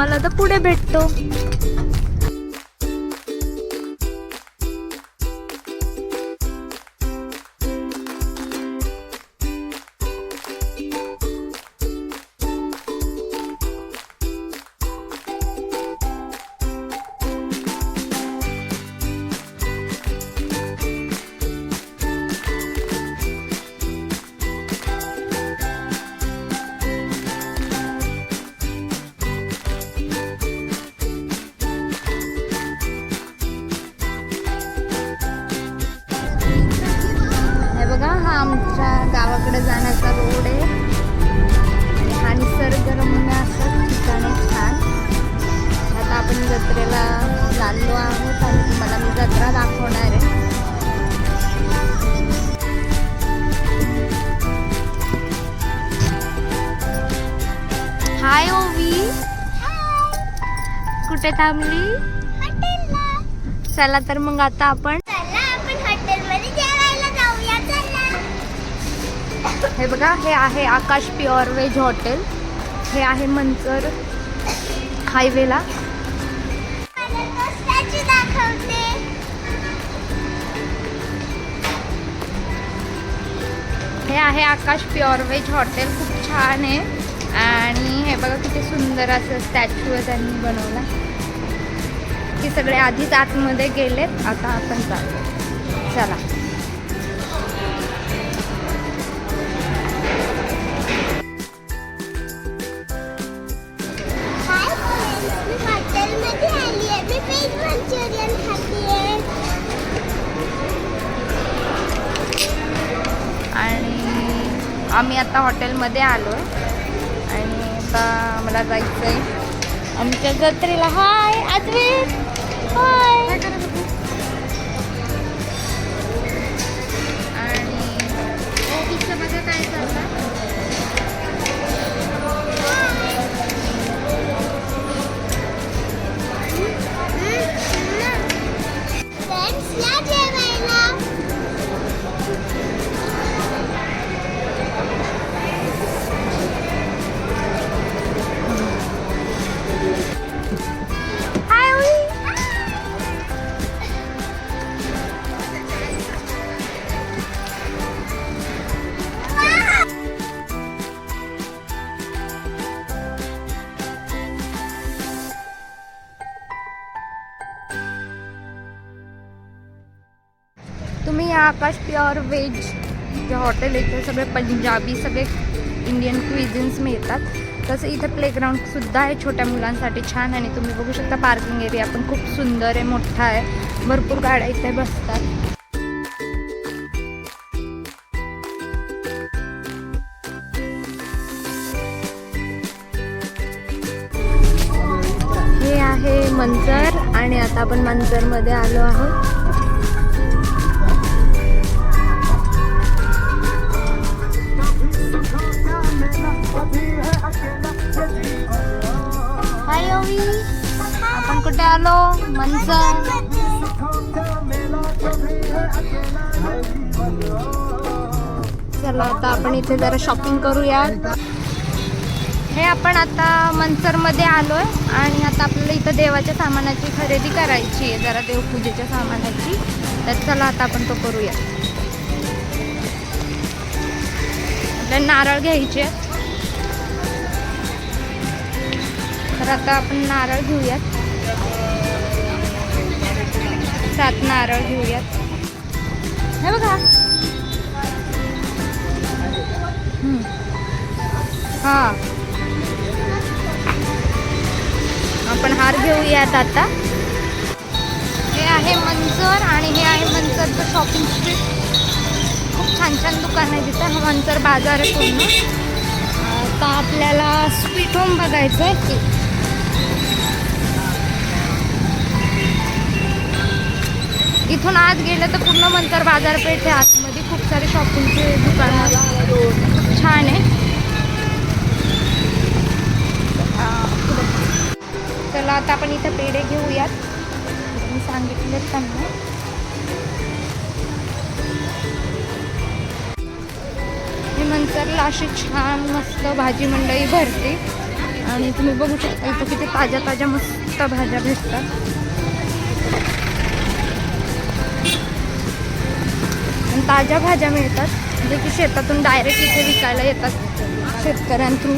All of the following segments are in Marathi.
तुम्हाला तर पुढे भेटतो. जत्रा दाखवणार आहे. हाय ओवी. कुठे थांबली? चला तर मग आता आपण हे बघा हे आहे आकाश प्युअर व्हेज हॉटेल. हे आहे मंचर हायवेला. आहे आकाश प्युअर व्हेज हॉटेल खूप छान आहे. आणि हे बघा किती सुंदर असं स्टॅच्यू आहे त्यांनी बनवला. ते सगळे आधीच आतमध्ये गेलेत आता आपण जातो चला. आम्ही आता हॉटेलमध्ये आलो आणि आता मला जायचं आहे. आमच्या जत्रेला हाय आजवीर हाय! आणि प्युअर व्हेज जे हॉटेल आहे ते सगळे पंजाबी सगळे इंडियन क्विझिन्स मिळतात. तसं इथं प्लेग्राऊंडसुद्धा आहे छोट्या मुलांसाठी छान आणि तुम्ही बघू शकता पार्किंग एरिया पण खूप सुंदर आहे मोठा आहे. भरपूर गाड्या इथे बसतात. हे आहे मंजर आणि आता आपण मंजरमध्ये आलो आहोत. आलो मंचर चला आता आपण इथे जरा शॉपिंग करूया हे आपण आता मंचरमध्ये आलोय आणि आता आपल्याला इथं देवाच्या सामानाची खरेदी करायची आहे जरा देवपूजेच्या सामानाची. तर चला आता आपण तो करूया आपल्याला नारळ घ्यायचे तर आता आपण नारळ घेऊयात. सात नारळ घेऊयात. हे बघा. हां हा. आपण हार घेऊयात आता. हे आहे मंचर आणि हे आहे मंचरचं शॉपिंग स्ट्रीट खूप छान छान दुकान आहे तिथं. हा मंचर बाजार आहे पूर्ण. आता आपल्याला स्वीट होम बघायचं आहे इथून आत गेलं तर पूर्ण मंतर बाजारपेठ आहे. आतमध्ये खूप सारे शॉपिंगचे दुकान खूप छान आहे. चला आता आपण इथं पेढे घेऊयात. मी सांगितले त्यांना. हे नंतरला अशी छान मस्त भाजी मंडई भरते. आणि तुम्ही बघू शकता इथं किती ताज्या ताज्या मस्त भाज्या भेटतात. ताज्या भाज्या मिळतात जे की शेतातून डायरेक्ट इथे विकायला येतात शेतकऱ्यांतून.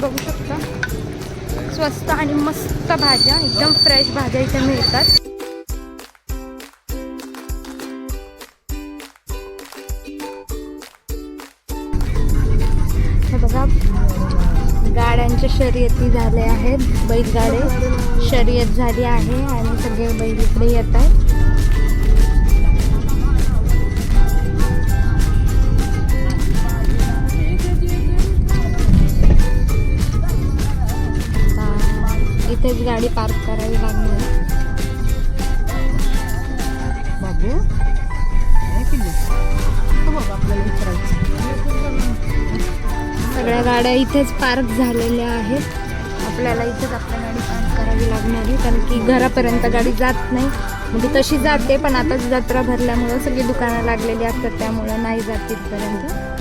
बघू शकता स्वस्त आणि मस्त भाज्या एकदम फ्रेश भाज्या इथे मिळतात. शर्यती झाल्या आहेत. बैलगाडे शर्यत झाली आहे आणि सगळे बैल इकडे येत आहेत. इथेच गाडी पार्क करावी लागणार बाबू? गाड्या इथेच पार्क झालेल्या आहेत. आपल्याला इथेच आपल्या गाडी पार्क करावी लागणार आहे कारण की घरापर्यंत गाडी जात नाही. म्हणजे तशी जाते पण आता जत्रा भरल्यामुळं सगळी दुकानं लागलेली असतात त्यामुळं नाही जात तिथपर्यंत.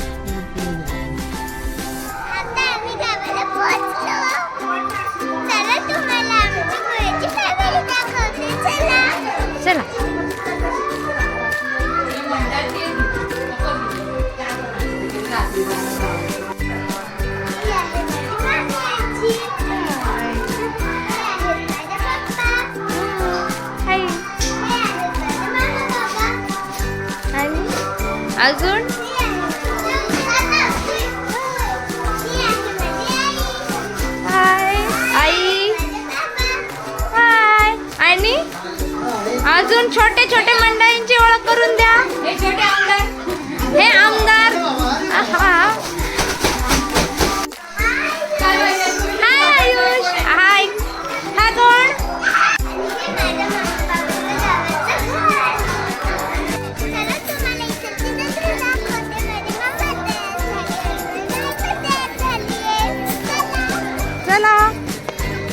अजून. हाय आई. हाय आणि? अजून छोटे छोटे मंडळींची ओळख करून द्या. हे छोटे आमदार. हे आमदार.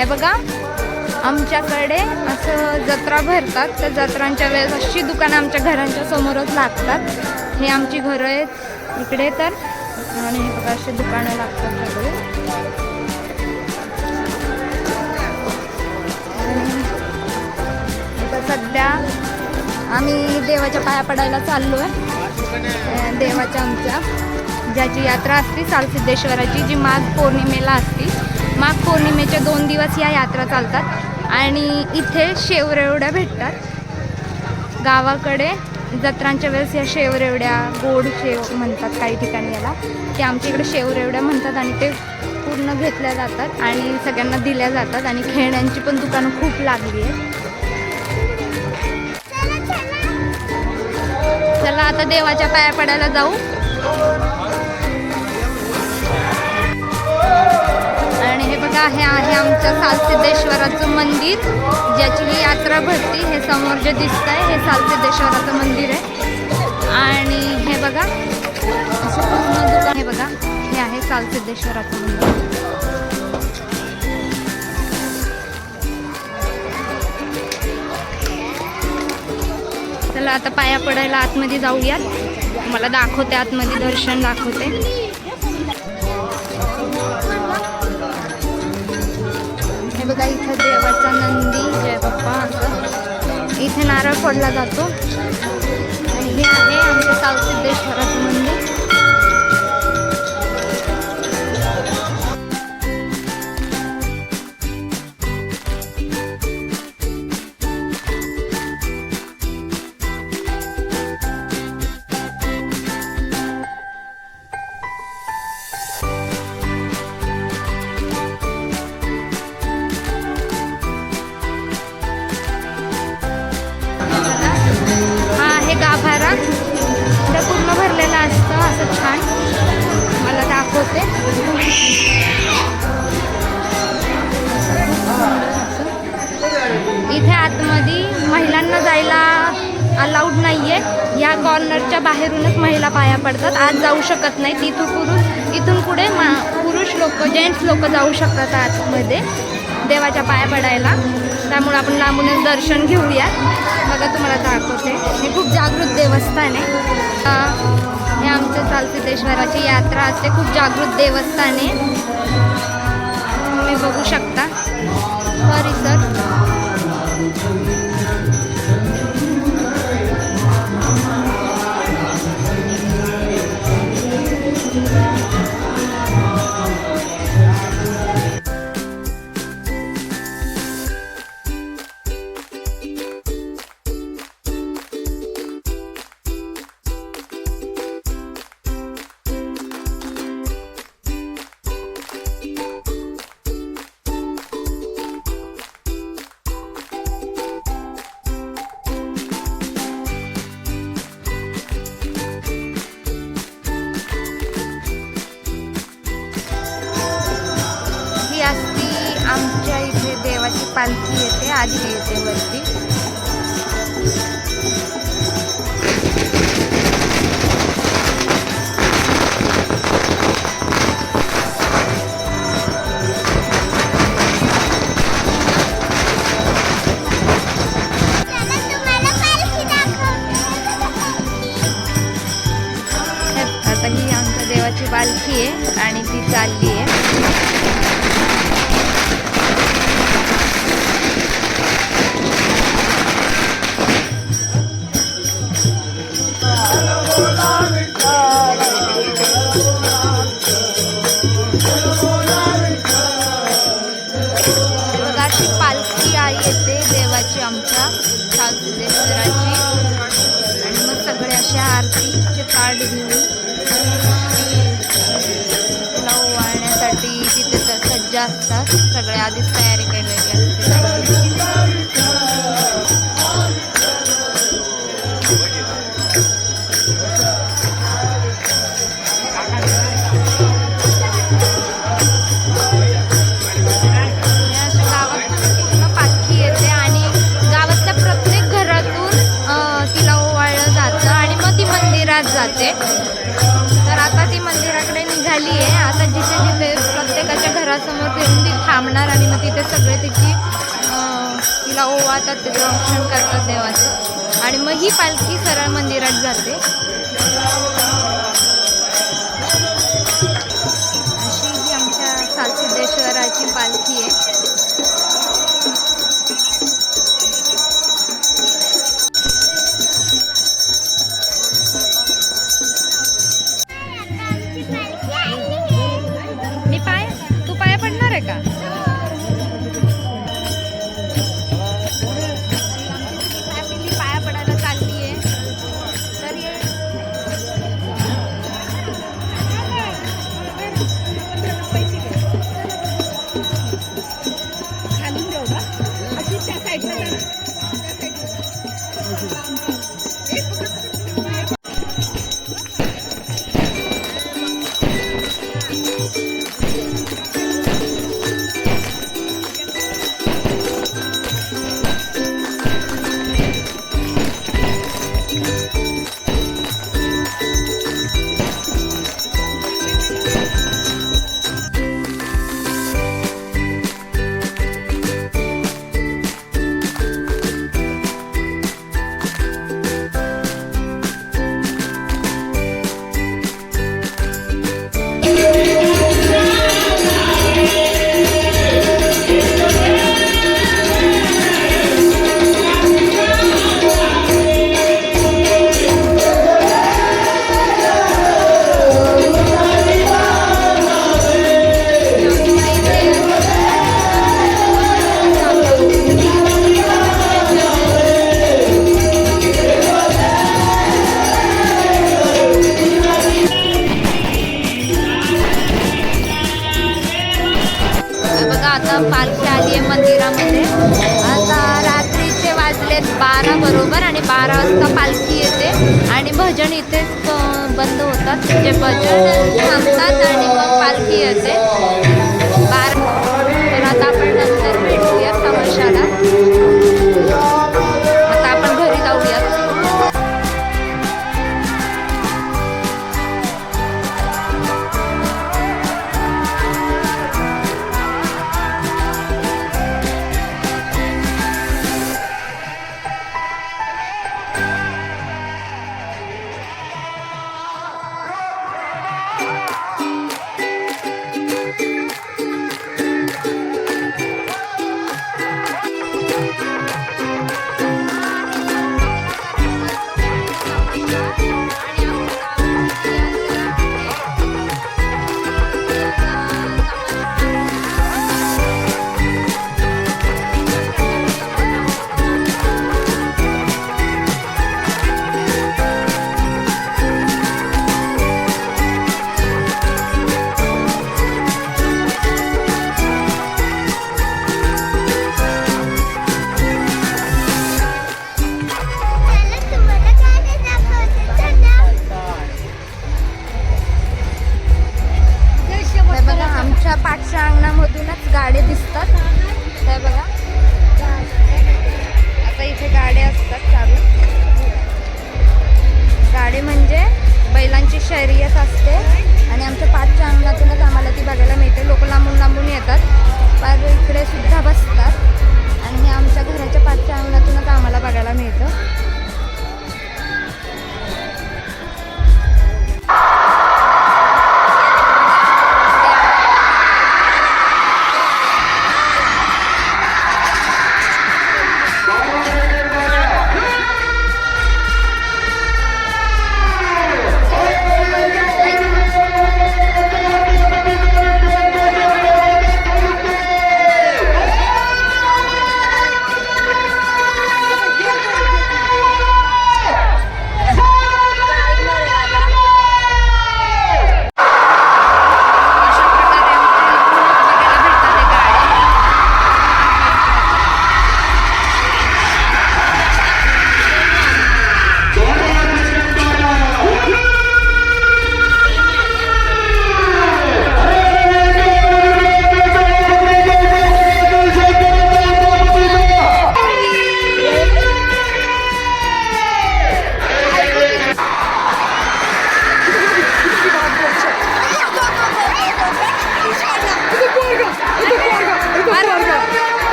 हे बघा आमच्याकडे असं जत्रा भरतात. त्या जत्रांच्या वेळेस अशी दुकानं आमच्या घरांच्या समोरच लागतात. हे आमची घरं आहेत इकडे तर. आणि हे बघा अशी दुकानं लागतात सगळे. सध्या आम्ही देवाच्या पाया पडायला चाललो आहे देवाच्या आमच्या. ज्याची यात्रा असते सालसिद्धेश्वराची जी माघ पौर्णिमेला असते. माघ पौर्णिमेचे दोन दिवस या यात्रा चालतात आणि इथे शेवरेवड्या भेटतात. गावाकडे जत्रांच्या वेळेस या शेवरेवड्या गोड शेव म्हणतात काही ठिकाणी याला. ते आमच्या इकडे शेवरेवड्या म्हणतात आणि ते पूर्ण घेतल्या जातात आणि सगळ्यांना दिल्या जातात आणि खेळण्यांची पण दुकानं खूप लागली आहेत. चला चला. आता देवाच्या पाया पडायला जाऊ. जागा हे आहे आमच्या सालसिद्धेश्वराचं मंदिर. ज्याची ही यात्रा भरती हे समोर जे दिसत आहे हे सालसिद्धेश्वराचं मंदिर आहे. आणि हे बघा असं पूर्ण दुकान हे बघा. हे आहे सालसिद्धेश्वराचं मंदिर. चला आता पाया पडायला आतमध्ये जाऊयात. मला दाखवते आतमध्ये दर्शन दाखवते. बघा इथं देवाचा नंदी. जय बाप्पा. असं इथे नारळ फोडला जातो. आणि हे आहे आमच्या सावसिद्धेश्वराचं अलाउड नाही आहे या कॉर्नरच्या बाहेरूनच महिला पाया पडतात. आज जाऊ शकत नाही. तिथून पुरुष इथून पुढे मा पुरुष लोक जेंट्स लोक जाऊ शकतात आतमध्ये देवाच्या पाया पडायला. त्यामुळे आपण लांबूनच दर्शन घेऊयात बघा तुम्हाला दाखवते. हे खूप जागृत देवस्थान आहे. हे आमच्या चालसिद्धेश्वराची यात्रा असते. खूप जागृत देवस्थान आहे. तुम्ही बघू शकता. परिसर. पालखी येते आधी येते वरती ओवाळण्यासाठी तिथे सज्ज असतात. सगळ्या आधीच तयारी केलेली असते. घरासमोर फिरून ती थांबणार आणि मग तिथे सगळे तिची तिला ओवातात तिचं रक्षण करतात देवाचं. आणि मग ही पालखी सरळ मंदिरात जाते.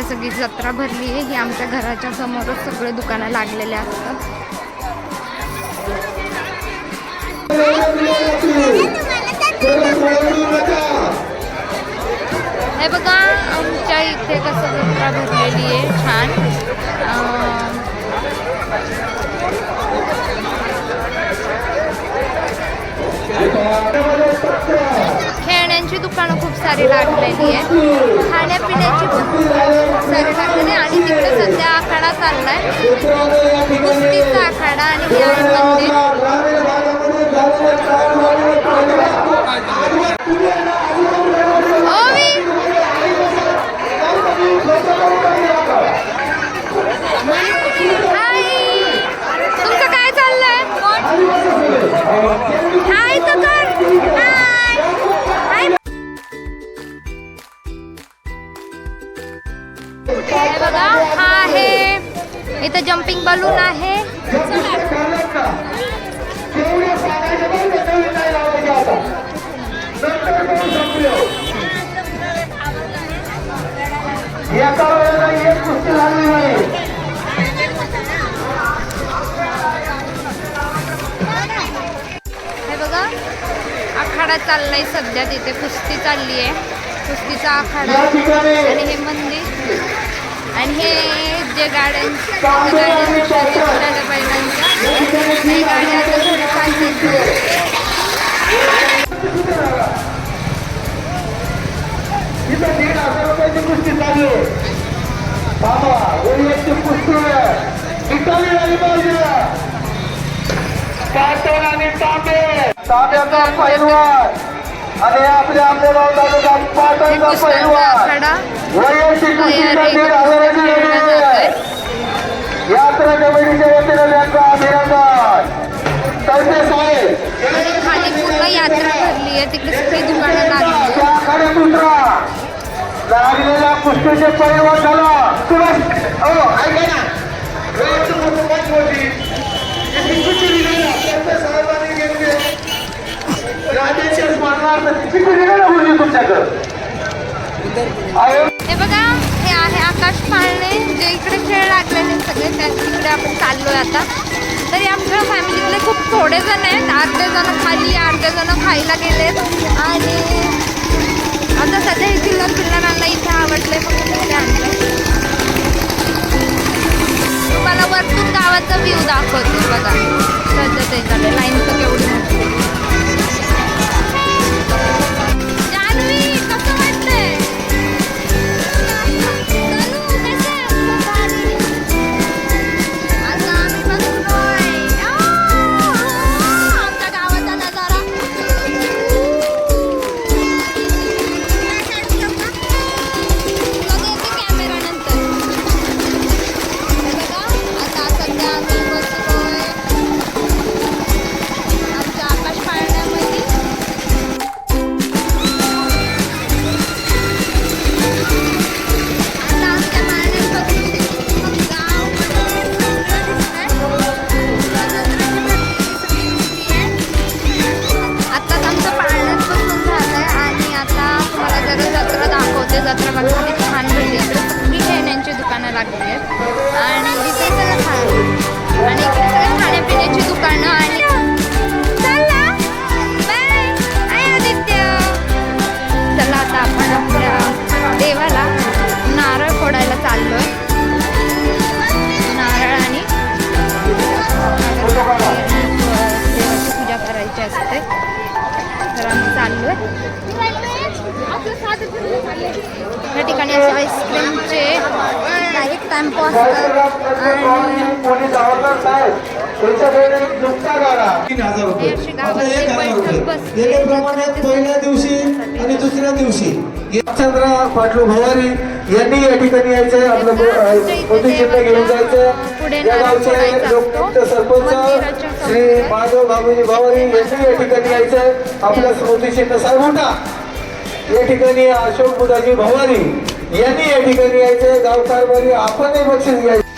इथे सगळी जत्रा भरली आहे. ही आमच्या घराच्या समोरच सगळे दुकानं लागलेले असतात. हे बघा आमच्या इथे कसं जत्रा भरलेली आहे. छान. अं, खेळण्यांची दुकानं खूप सारी लागलेली आहे खाण्यापिण्याची पण खूप सारी लागलेली आहे. आणि तिकडे सध्या आखाडा चालला आहे कुस्तीचा आखाडा आणि हे आहे मंदिर. इथं जम्पिंग बलून आहे. हे बघा आखाडा चाललाय सध्या तिथे कुस्ती चालली आहे कुस्तीचा आखाडा. आणि हे मंदिर. आणि हे जे गाड्यांच्या गाड्या दिसतात बैलांच्या हे रुपयाची कुस्ती चालू आहे. बाबा एक कुस्ती आहे. निकाली झाली पाहिजे काटण आणि तांबे. तांब्याचा पैलवान. आणि आपल्या आंबेगाव तालुक्यात पाटणचा कुस्तीचा स्मरणार्थ तिची कुस्ती नाही ना. मुलगी तुमच्याकडं? अहो, हे बघा हे आहे आकाश पाळणे. जे इकडे खेळ लागलेले सगळे त्या तिकडे आपण चाललोय आता. तरी आमच्या फॅमिलीतले खूप थोडे जण आहेत. अर्धे जण खाली अर्धे जण खायला गेलेत. आणि आता सध्या हे चिल्लर नाही. या ठिकाणी असे आईस्क्रीमचे डायरेक्ट टॅम्पो असतात. आणि एक पहिल्या दिवशी आणि दुसऱ्या दिवशी. चंद्र पाटलू भवारी यांनी या ठिकाणी यायचंय आपलं मोठी चिन्ह घेऊन जायचं. या गावचे लोकनियुक्त सरपंच श्री माधव बाबूजी भवारी यांनी या ठिकाणी यायचंय आपलं स्मृती चिन्ह साहेब उठा या ठिकाणी अशोक बुधाजी भवानी यांनी या ठिकाणी यायचं. गाव कारभारी आपणही बक्षीस घ्यायचं.